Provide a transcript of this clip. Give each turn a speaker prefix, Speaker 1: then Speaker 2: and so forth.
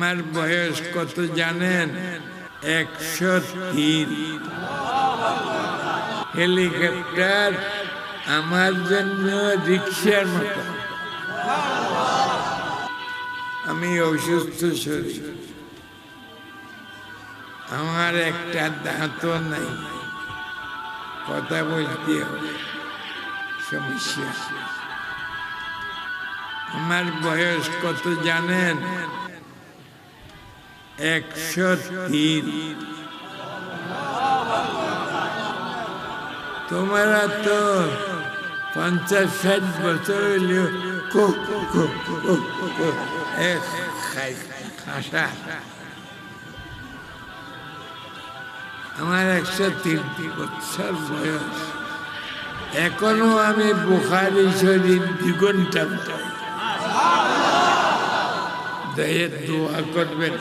Speaker 1: আমার বয়স কত জানেন? একশো তিন। হেলিকপ্টার আমার জন্য রিক্সার মতো। আমি অসুস্থ শরীর। আমার একটা দাঁতও নাই। কথা বলতে হবে। সমস্যা। আমার বয়স কত জানেন? একশো তিন। তোমরা তো পঞ্চাশ ষাট বছর খাসা। আমার একশো তিন বছর বয়স। এখনও আমি বুখারি শরীর দ্বিগুণটা দোয়া করবেন।